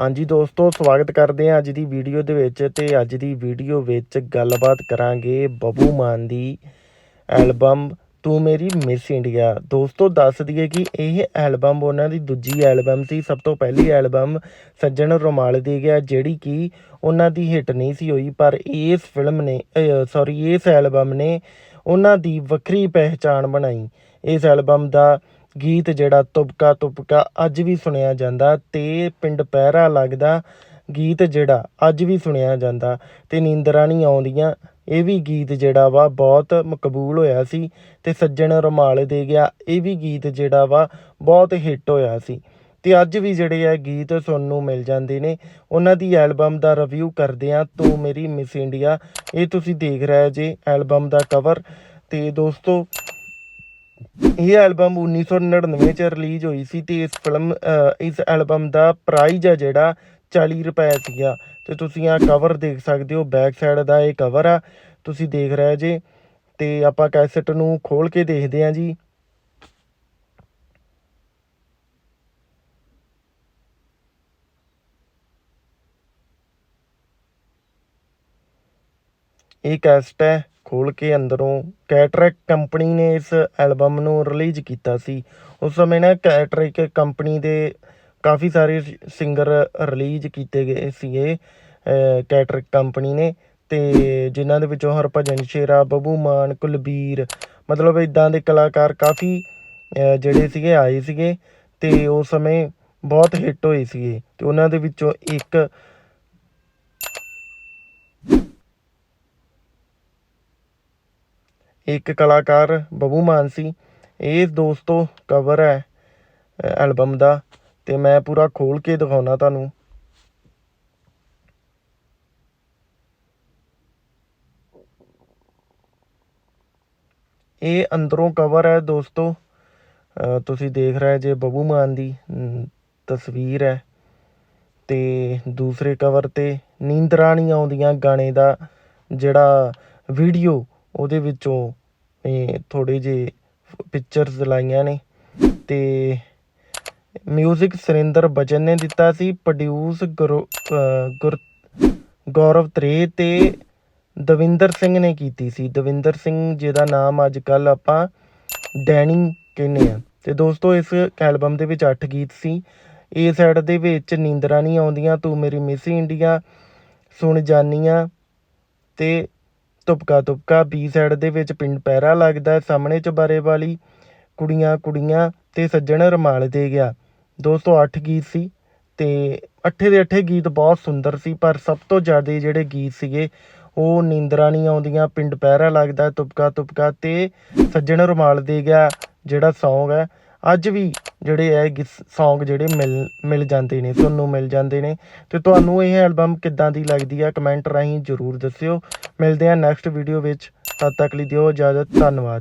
ਹਾਂਜੀ ਦੋਸਤੋ, ਸਵਾਗਤ ਕਰਦੇ ਹਾਂ ਅੱਜ ਦੀ ਵੀਡੀਓ ਦੇ ਵਿੱਚ ਤੇ ਅੱਜ ਦੀ ਵੀਡੀਓ ਵਿੱਚ ਗੱਲਬਾਤ ਕਰਾਂਗੇ ਬੱਬੂ ਮਾਨ ਦੀ ਐਲਬਮ ਤੂੰ ਮੇਰੀ ਮਿਸ ਇੰਡੀਆ। ਦੋਸਤੋ, ਦੱਸ ਦਈਏ ਕਿ ਇਹ ਐਲਬਮ ਉਹਨਾਂ ਦੀ ਦੂਜੀ ਐਲਬਮ ਸੀ, ਸਭ ਤੋਂ ਪਹਿਲੀ ਐਲਬਮ ਸੱਜਣ ਰੁਮਾਲ ਦੀ ਗਿਆ ਜਿਹੜੀ ਕਿ ਉਹਨਾਂ ਦੀ ਹਿੱਟ ਨਹੀਂ ਸੀ ਹੋਈ, ਪਰ ਇਸ ਫਿਲਮ ਨੇ ਸੌਰੀ ਇਸ ਐਲਬਮ ਨੇ ਉਹਨਾਂ ਦੀ ਵੱਖਰੀ ਪਹਿਚਾਣ ਬਣਾਈ। ਇਸ ਐਲਬਮ ਦਾ ਗੀਤ ਜਿਹੜਾ ਤੁਬਕਾ ਤੁਬਕਾ ਅੱਜ ਵੀ ਸੁਣਿਆ ਜਾਂਦਾ ਤੇ ਪਿੰਡ ਪਹਿਰਾ ਲੱਗਦਾ ਗੀਤ ਜਿਹੜਾ ਅੱਜ ਵੀ ਸੁਣਿਆ ਜਾਂਦਾ ਤੇ ਨੀਂਦਰਾਂ ਨਹੀਂ ਆਉਂਦੀਆਂ। ਇਹ ਵੀ ਗੀਤ ਜਿਹੜਾ ਵਾ ਬਹੁਤ ਮਕਬੂਲ ਹੋਇਆ ਸੀ ਤੇ ਸੱਜਣ ਰੁਮਾਲ ਦੇ ਗਿਆ। ਇਹ ਵੀ ਗੀਤ ਜਿਹੜਾ ਵਾ ਬਹੁਤ ਹਿੱਟ ਹੋਇਆ ਸੀ ਤੇ ਅੱਜ ਵੀ ਜਿਹੜੇ ਆ ਗੀਤ ਸੁਣਨ ਨੂੰ ਮਿਲ ਜਾਂਦੇ ਨੇ। ਉਹਨਾਂ ਦੀ ਐਲਬਮ ਦਾ ਰਿਵਿਊ ਕਰਦੇ ਆ ਤੂੰ ਮੇਰੀ ਮਿਸ ਇੰਡੀਆ। ਇਹ ਤੁਸੀਂ ਦੇਖ ਰਹੇ ਜੇ ਐਲਬਮ ਦਾ ਕਵਰ। ਤੇ ਦੋਸਤੋ ਇਹ ਐਲਬਮ 1999 ਚ ਰਿਲੀਜ਼ ਹੋਈ ਸੀ ਤੇ ਇਸ ਫਿਲਮ ਇਸ ਐਲਬਮ ਦਾ ਪ੍ਰਾਈਜ਼ ਆ ਜਿਹੜਾ 40 ਰੁਪਏ ਸੀਗਾ। ਤੇ ਤੁਸੀਂ ਆ ਕਵਰ ਦੇਖ ਸਕਦੇ ਹੋ ਬੈਕ ਸਾਈਡ ਦਾ ਇਹ ਕਵਰ ਆ। ਤੁਸੀਂ ਦੇਖ ਰਹੇ ਜੇ। ਤੇ ਆਪਾਂ ਕੈਸਟ ਨੂੰ ਖੋਲ ਕੇ ਦੇਖਦੇ ਹਾਂ ਜੀ। ਇਹ ਕੈਸਟ ਹੈ। ਖੋਲ ਕੇ ਅੰਦਰੋਂ ਕੈਟਰੈਕ ਕੰਪਨੀ ਨੇ ਇਸ ਐਲਬਮ ਨੂੰ ਰਿਲੀਜ਼ ਕੀਤਾ ਸੀ। ਉਸ ਸਮੇਂ ਨਾ ਕੈਟਰੈਕ ਕੰਪਨੀ ਦੇ ਕਾਫੀ ਸਾਰੇ ਸਿੰਗਰ ਰਿਲੀਜ਼ ਕੀਤੇ ਗਏ ਸੀਗੇ, ਅਹ, ਕੈਟਰੈਕ ਕੰਪਨੀ ਨੇ ਤੇ ਜਿਨ੍ਹਾਂ ਦੇ ਵਿੱਚੋਂ ਹਰਭਜਨ ਸ਼ੇਰਾ ਬੱਬੂ ਮਾਨ, ਕੁਲਬੀਰ, ਮਤਲਬ ਇਦਾਂ ਦੇ ਕਲਾਕਾਰ ਕਾਫੀ ਜਿਹੜੇ ਸੀਗੇ, ਆਏ ਸੀਗੇ ਤੇ ਉਸ ਸਮੇਂ ਬਹੁਤ ਹਿੱਟ ਹੋਏ ਸੀਗੇ ਤੇ ਉਹਨਾਂ ਦੇ ਵਿੱਚੋਂ ਇੱਕ ਇੱਕ ਕਲਾਕਾਰ ਬੱਬੂ ਮਾਨ ਸੀ। ਇਹ ਦੋਸਤੋ ਕਵਰ ਹੈ ਐਲਬਮ ਦਾ ਅਤੇ ਮੈਂ ਪੂਰਾ ਖੋਲ੍ਹ ਕੇ ਦਿਖਾਉਣਾ ਤੁਹਾਨੂੰ। ਇਹ ਅੰਦਰੋਂ ਕਵਰ ਹੈ ਦੋਸਤੋ। ਤੁਸੀਂ ਦੇਖ ਰਹੇ ਜੇ ਬੱਬੂ ਮਾਨ ਦੀ ਤਸਵੀਰ ਹੈ। ਤੇ ਦੂਸਰੇ ਕਵਰ ਤੇ ਨੀਂਦਰਾਂ ਨਹੀਂ ਆਉਂਦੀਆਂ ਗਾਣੇ ਦਾ ਜਿਹੜਾ ਵੀਡੀਓ ਉਹਦੇ ਵਿੱਚੋਂ ਇਹ ਥੋੜੇ ਜੇ ਪਿਕਚਰਸ ਲਾਈਆਂ ਨੇ ਅਤੇ ਮਿਊਜ਼ਿਕ ਸੁਰਿੰਦਰ ਬਚਨ ਨੇ ਦਿੱਤਾ ਸੀ ਪ੍ਰੋਡਿਊਸ ਗੁਰ ਗੌਰਵ ਤ੍ਰੇ ਅਤੇ ਦਵਿੰਦਰ ਸਿੰਘ ਨੇ ਕੀਤੀ ਸੀ। ਦਵਿੰਦਰ ਸਿੰਘ ਜਿਹਦਾ ਨਾਮ ਅੱਜ ਕੱਲ੍ਹ ਆਪਾਂ ਡੈਨੀ ਕਹਿੰਦੇ ਆ ਤੇ ਦੋਸਤੋ, ਇਸ ਐਲਬਮ ਦੇ ਵਿੱਚ 8 ਗੀਤ ਸੀ। ਏ ਸਾਈਡ ਦੇ ਵਿੱਚ ਨੀਂਦਰਾਂ ਨਹੀਂ ਆਉਂਦੀਆਂ, ਤੂੰ ਮੇਰੀ ਮਿਸ ਇੰਡੀਆ, ਸੁਣ ਜਾਨੀਆਂ ਤੇ ਤੁਪਕਾ ਤੁਪਕਾ ਬੀ ਸਾਈਡ ਦੇ ਵਿੱਚ ਪਿੰਡ ਪੈਰਾ ਲੱਗਦਾ ਹੈ, ਸਾਹਮਣੇ ਚੁਬਾਰੇ ਵਾਲੀ ਕੁੜੀਆਂ ਕੁੜੀਆਂ ਤੇ ਸੱਜਣ ਰਮਾਲ ਦੇ ਗਿਆ। ਦੋਸਤੋ 8 ਗੀਤ ਸੀ ਤੇ ਅੱਠੇ ਦੇ ਅੱਠੇ ਗੀਤ ਬਹੁਤ ਸੁੰਦਰ ਸੀ ਪਰ ਸਭ ਤੋਂ ਜ਼ਿਆਦਾ ਜਿਹੜੇ ਗੀਤ ਸੀਗੇ ਉਹ ਨੀਂਦਰਾਂ ਨਹੀਂ ਆਉਂਦੀਆਂ ਪਿੰਡ ਪਹਿਰਾ ਲੱਗਦਾ ਤੁਪਕਾ ਤੁਪਕਾ ਤੇ ਸੱਜਣ ਰੁਮਾਲ ਦੇ ਗਿਆ ਜਿਹੜਾ Song ਹੈ ਅੱਜ ਵੀ ਜਿਹੜੇ ਹੈ ਸੌਂਗ ਜਿਹੜੇ ਮਿਲ ਮਿਲ ਜਾਂਦੇ ਨੇ, ਤੁਹਾਨੂੰ ਮਿਲ ਜਾਂਦੇ ਨੇ। ਤੇ ਤੁਹਾਨੂੰ ਇਹ ਐਲਬਮ ਕਿੱਦਾਂ ਦੀ ਲੱਗਦੀ ਹੈ ਕਮੈਂਟ ਰਾਹੀਂ ਜਰੂਰ ਦੱਸਿਓ। ਮਿਲਦੇ ਹਾਂ ਨੈਕਸਟ ਵੀਡੀਓ ਵਿੱਚ। ਤਦ ਤੱਕ ਲਈ ਦਿਓ ਇਜਾਜ਼ਤ, ਧੰਨਵਾਦ।